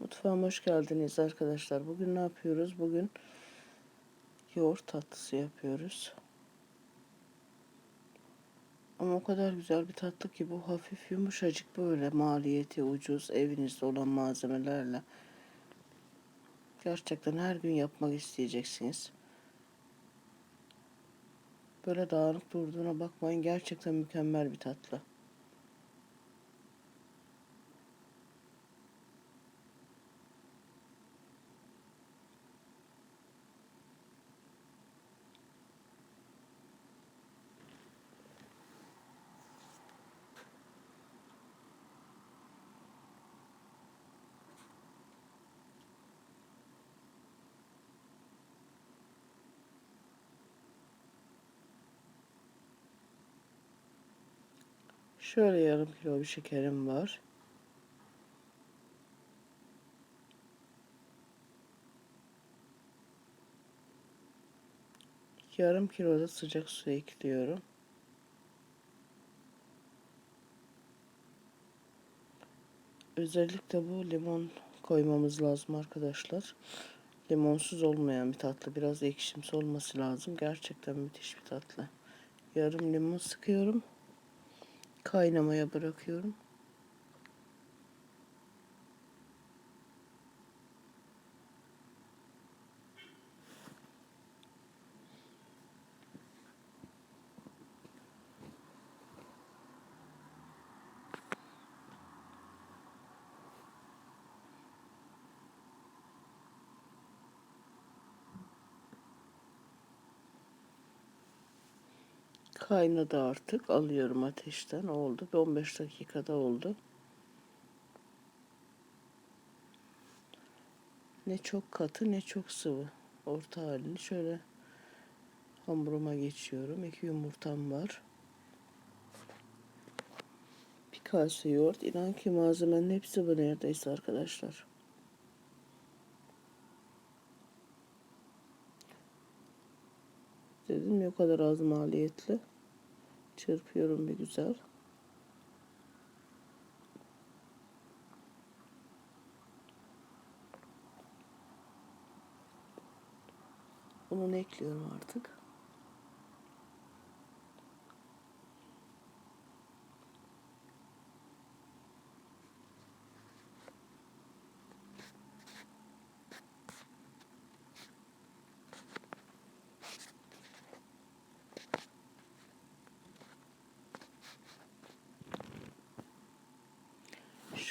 Mutfağıma hoş geldiniz arkadaşlar. Bugün ne yapıyoruz? Bugün yoğurt tatlısı yapıyoruz. Ama o kadar güzel bir tatlı ki bu hafif yumuşacık böyle maliyeti ucuz evinizde olan malzemelerle. Gerçekten her gün yapmak isteyeceksiniz. Böyle dağınık durduğuna bakmayın. Gerçekten mükemmel bir tatlı. Şöyle yarım kilo bir şekerim var. Yarım kilo da sıcak su ekliyorum. Özellikle bu limon koymamız lazım arkadaşlar. Limonsuz olmayan bir tatlı. Biraz ekşimsi olması lazım. Gerçekten müthiş bir tatlı. Yarım limon sıkıyorum. Kaynamaya bırakıyorum. Kaynadı artık. Alıyorum ateşten. Oldu. Bir 15 dakikada oldu. Ne çok katı ne çok sıvı. Orta halini şöyle hamuruma geçiyorum. İki yumurtam var. Bir kase yoğurt. İnan ki malzemenin hepsi bu neredeyse arkadaşlar. Dedim ya o kadar az maliyetli. Çırpıyorum bir güzel. Bunu ekliyorum artık.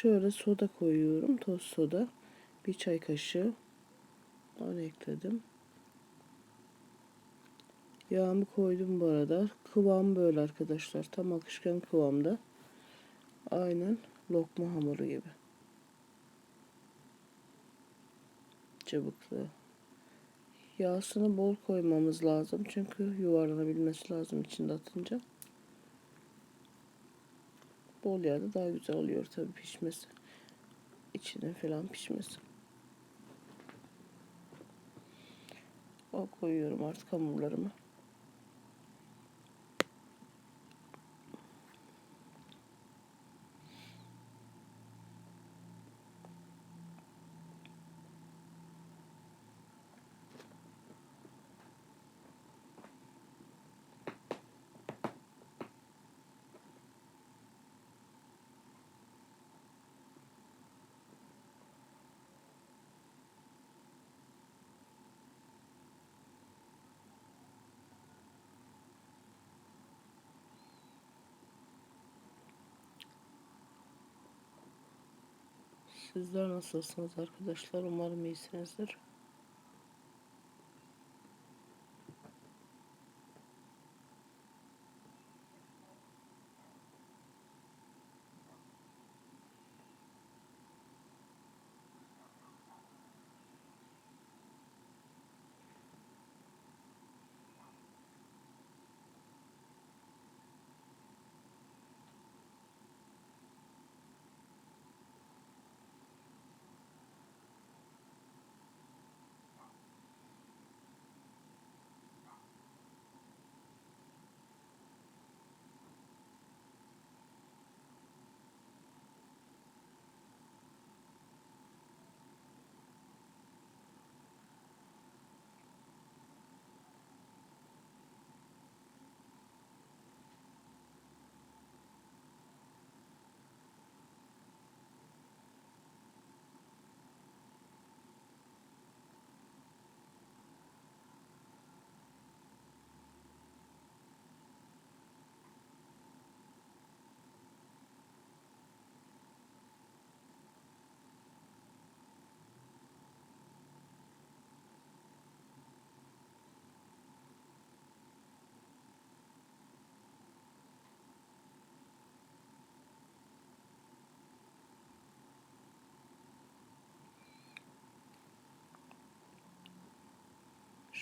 Şöyle soda koyuyorum. Toz soda. Bir çay kaşığı. Onu ekledim. Yağımı koydum bu arada. Kıvam böyle arkadaşlar. Tam akışkan kıvamda. Aynen lokma hamuru gibi. Çabuklu. Yağsını bol koymamız lazım. Çünkü yuvarlanabilmesi lazım içinde atınca. Bol yağda daha güzel oluyor tabii pişmesi. İçine falan pişmesi. O koyuyorum artık hamurlarımı. Sizler nasılsınız arkadaşlar? Umarım iyisinizdir.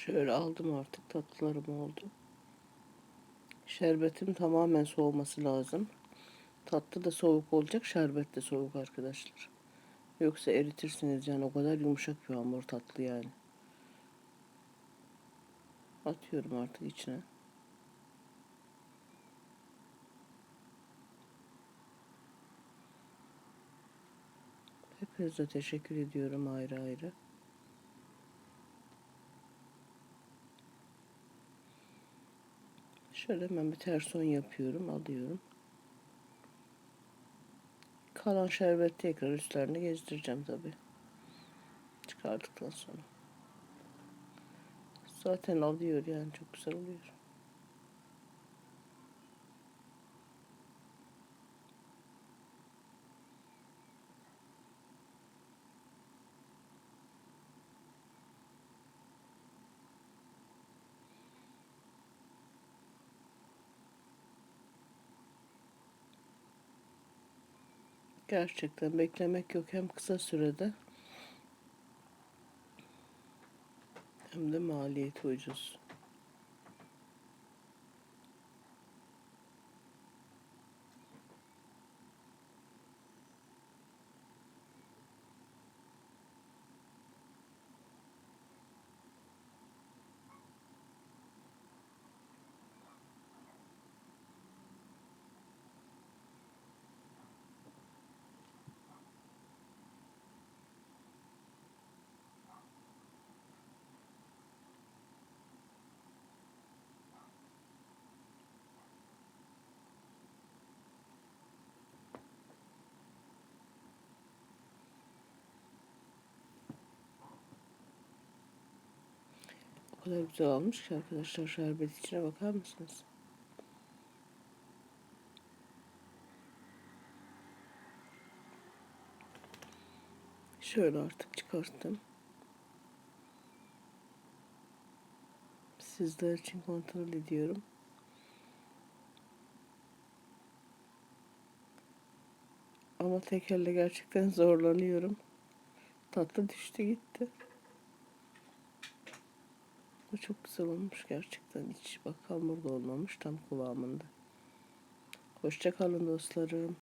Şöyle aldım artık tatlılarım oldu. Şerbetim tamamen soğuması lazım. Tatlı da soğuk olacak, şerbet de soğuk arkadaşlar. Yoksa eritirsiniz yani o kadar yumuşak bir hamur tatlı yani. Atıyorum artık içine. Hepinize teşekkür ediyorum ayrı ayrı. Şöyle hemen bir terson yapıyorum, alıyorum. Kalan şerbeti tekrar üstlerine gezdireceğim tabi. Çıkardıktan sonra. Zaten alıyor yani çok güzel oluyor. Gerçekten beklemek yok hem kısa sürede hem de maliyeti ucuz. Kadar güzel olmuş ki arkadaşlar şerbet içine bakar mısınız? Şöyle artık çıkarttım. Sizler için kontrol ediyorum. Ama tek elle gerçekten zorlanıyorum. Tatlı düştü gitti. Bu çok güzel olmuş gerçekten. İç bak hamur olmamış tam kıvamında. Hoşça kalın dostlarım.